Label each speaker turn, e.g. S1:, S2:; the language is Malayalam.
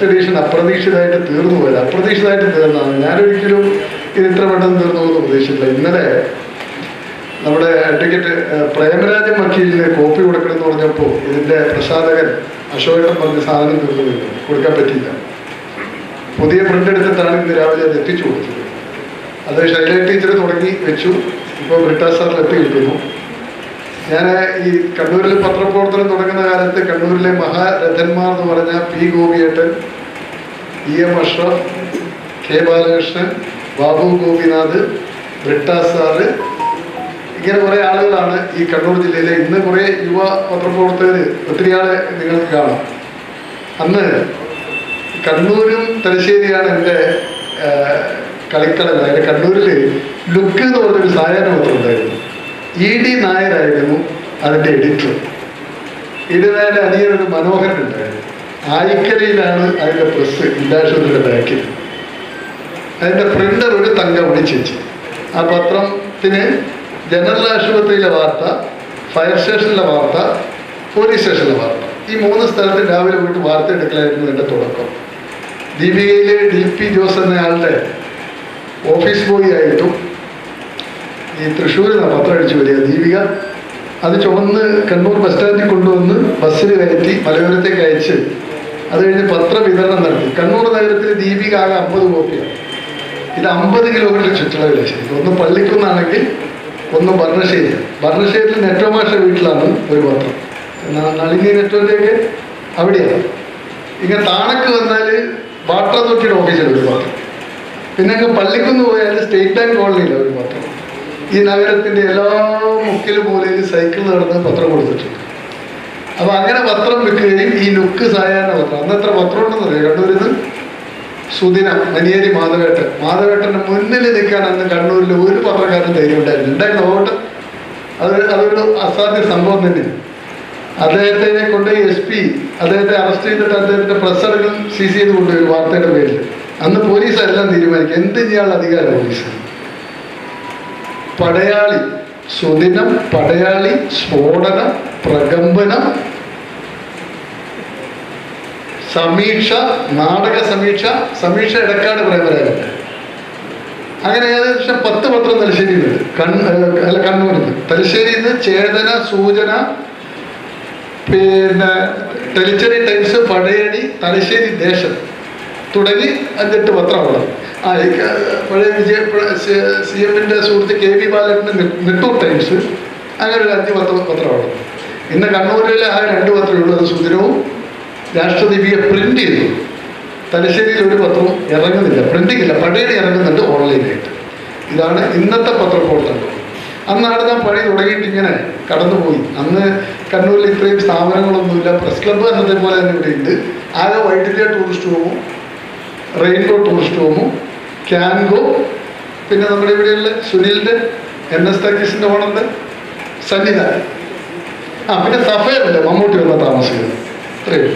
S1: ഫസ്റ്റ് എഡിഷൻ അപ്രതീക്ഷിതമായിട്ട് തീർന്നു പോയത്. അപ്രതീക്ഷിതമായിട്ട് തീർന്നതാണ്. ഞാനൊരിക്കലും ഇത് ഇത്ര പെട്ടെന്ന് തീർന്നു പോകുന്നു പ്രതീക്ഷിച്ചില്ല ഇന്നലെ നമ്മുടെ അഡ്വക്കേറ്റ് പ്രേമരാജൻ വക്കീലിന് കോപ്പി കൊടുക്കണമെന്ന് പറഞ്ഞപ്പോൾ ഇതിന്റെ പ്രസാധകൻ അശോകൻ പറഞ്ഞ സാധനം തീർന്നു. കൊടുക്കാൻ പറ്റിയില്ല. പുതിയ പ്രിന്റ് എടുത്തിട്ടാണ് ഇന്ന് രാവിലെ അത് എത്തിച്ചു കൊടുത്തത്. അത് ശൈല ടീച്ചർ തുടങ്ങി വെച്ചു. ഇപ്പോൾ ബ്രിട്ടാസ് സാറിൽ എത്തി നിൽക്കുന്നു ഞാൻ ഈ കണ്ണൂരിൽ പത്രപ്രവർത്തനം തുടങ്ങുന്ന കാലത്ത് കണ്ണൂരിലെ മഹാരഥന്മാർ എന്ന് പറഞ്ഞ P ഗോപിയേട്ടൻ E M Ashraf K Balakrishnan Babu Gopinath Britta sir ഇങ്ങനെ കുറേ ആളുകളാണ് ഈ കണ്ണൂർ ജില്ലയിലെ ഇന്ന് കുറേ യുവ പത്രപ്രവർത്തകർ ഒത്തിരി ആളെ നിങ്ങൾക്ക് കാണാം. അന്ന് കണ്ണൂരും തലശ്ശേരിയാണ് എന്റെ കളിക്കളം അതായത് കണ്ണൂരിൽ ലുക്ക് എന്ന് പറഞ്ഞൊരു സായാഹ്ന പത്രം ഉണ്ടായിരുന്നു. ഇ ഡി നായരായിരുന്നു അതിന്റെ എഡിറ്റർ ഇ ഡി മനോഹരൻ ഉണ്ടായിരുന്നു. ആയിക്കരയിലാണ് അതിന്റെ പ്രസ് ഇല്ലാശ്വതിയുടെ ബാക്കിൽ അതിന്റെ പ്രിന്റർ ഒരു തങ്ക ചേച്ചി ആ പത്രത്തിന് ജനറൽ ആശുപത്രിയിലെ വാർത്ത ഫയർ സ്റ്റേഷനിലെ വാർത്ത പോലീസ് സ്റ്റേഷനിലെ വാർത്ത. ഈ മൂന്ന് സ്ഥലത്ത് രാവിലെ പോയിട്ട് വാർത്ത എടുക്കലായിരുന്നു എന്റെ തുടക്കം. ദീപികയിലെ ഡി പി ജോസ് എന്നയാളുടെ ഓഫീസ് ബോയ് ആയിട്ടും ഈ തൃശ്ശൂരിൽ നിന്ന് പത്രം അടിച്ചു വരിക. ദീപിക അത് ചുമന്ന് കണ്ണൂർ ബസ് സ്റ്റാൻഡിൽ കൊണ്ടുവന്ന് ബസ്സിൽ കയറ്റി മലയോരത്തേക്ക് അയച്ച് അത് കഴിഞ്ഞ് പത്ര വിതരണം നടത്തി. കണ്ണൂർ നഗരത്തിൽ ദീപിക ആകെ അമ്പത് കോപ്പിയാണ്. ഇത് അമ്പത് കിലോമീറ്റർ ചുറ്റളവില്ല ശരി ഒന്ന് പള്ളിക്കുന്നാണെങ്കിൽ ഒന്ന് ഭരണശ്ശേരി. ഭരണശ്ശേരിയിൽ നെറ്റോമാഷ വീട്ടിലാണ് ഒരു പത്രം. നളിനി നെറ്റോന്റെയൊക്കെ അവിടെയാണ്. ഇങ്ങനെ താണക്ക് വന്നാൽ വാട്ടർ അതോറിറ്റിയുടെ ഓഫീസിൽ ഒരു പത്രം. പിന്നെ അങ്ങ് പള്ളിക്കുന്ന് പോയാൽ സ്റ്റേറ്റ് ബാങ്ക് കോളനിയിലെ ഒരു പത്രം. ഈ നഗരത്തിന്റെ എല്ലാ മുക്കിൽ മൂലയിൽ സൈക്കിൾ നടന്ന് പത്രം കൊടുത്തിട്ടുണ്ട്. അപ്പൊ അങ്ങനെ പത്രം വെക്കുകയും ഈ ലുക്ക് സായാഹ്ന പത്രം. അന്ന് എത്ര പത്രം ഉണ്ടെന്ന് അറിയാം? കണ്ണൂരിൽ സുദിന മനിയേരി മാധവേട്ടൻ. മാധവേട്ടന്റെ മുന്നിൽ നിൽക്കാൻ അന്ന് കണ്ണൂരിൽ ഒരു പത്രക്കാരൻ ധൈര്യം ഉണ്ടായിരുന്നു ഉണ്ടായിരുന്നു ഓട്ട് അത് അതൊരു അസാധ്യ സംഭവം തന്നെയാണ് അദ്ദേഹത്തെ കൊണ്ട് എസ് പി അദ്ദേഹത്തെ അറസ്റ്റ് ചെയ്തിട്ട് അദ്ദേഹത്തിന്റെ പ്രസ് അടക്കം സീസ് ചെയ്ത് കൊണ്ടുപോയി വാർത്തയുടെ പേരിൽ. അന്ന് പോലീസ് എല്ലാം തീരുമാനിക്കും. എന്ത് ചെയ്യാനുള്ള അധികാരം? പോലീസ്. പടയാളി സുദിനം പടയാളി സ്ഫോടനം പ്രകമ്പനം സമീക്ഷ നാടക സമീക്ഷ സമീക്ഷ ഇടക്കാട് പ്രേമരാജൻ അങ്ങനെ ഏകദേശം പത്ത് പത്രം തലശ്ശേരിയിലുണ്ട് കൺ ഏഹ് അല്ല കണ്ണൂരിൽ നിന്ന് തലശ്ശേരിയിൽ നിന്ന് ചേതന സൂചന പിന്നെ ടെലിച്ചറി ടൈംസ് പടയണി തലശ്ശേരി ദേശം തുടങ്ങി അഞ്ചെട്ട് പത്രമാണ് ആ ക- പഴയ വിജയ സി എമ്മിന്റെ സുഹൃത്ത് കെ വി ബാലന്റെ നെട്ടൂർ ടൈംസ് അങ്ങനെ ഒരു അഞ്ച് പത്ര പത്രമാണ്. ഇന്ന് കണ്ണൂരിൽ ആ രണ്ട് പത്രമേ ഉള്ളൂ. അത് സുദിനവും രാഷ്ട്രദീപിയെ പ്രിന്റ് ചെയ്തു. തലശ്ശേരിയിൽ ഒരു പത്രവും ഇറങ്ങുന്നില്ല. പ്രിന്റിംഗ് ഇല്ല. പഴയത് ഇറങ്ങുന്നുണ്ട് ഓൺലൈനായിട്ട് ഇതാണ് ഇന്നത്തെ പത്രപ്രവർത്തനം അന്നാണ് ഞാൻ പണി തുടങ്ങിയിട്ട് ഇങ്ങനെ കടന്നുപോയി. അന്ന് കണ്ണൂരിൽ ഇത്രയും സ്ഥാപനങ്ങളൊന്നുമില്ല. പ്രസ് ക്ലബ്ബ് എന്നതേ പോലെ തന്നെ ഇവിടെ ഉണ്ട് ആകെ വൈദ്യുതി ടൂറിസ്റ്റ് ഹോമും റെയിൻബോ ടൂറിസ്റ്റ് ഹോമും ക്യാൻഗോ പിന്നെ നമ്മുടെ ഇവിടെയുള്ള സുനിലിന്റെ എൻ എസ് തക്കീസിന്റെ ഓണുണ്ട് സന്നിധാനം ആ പിന്നെ സഫയറുണ്ട് മമ്മൂട്ടി വന്ന താമസിക്കുന്നത്. ഇത്രയും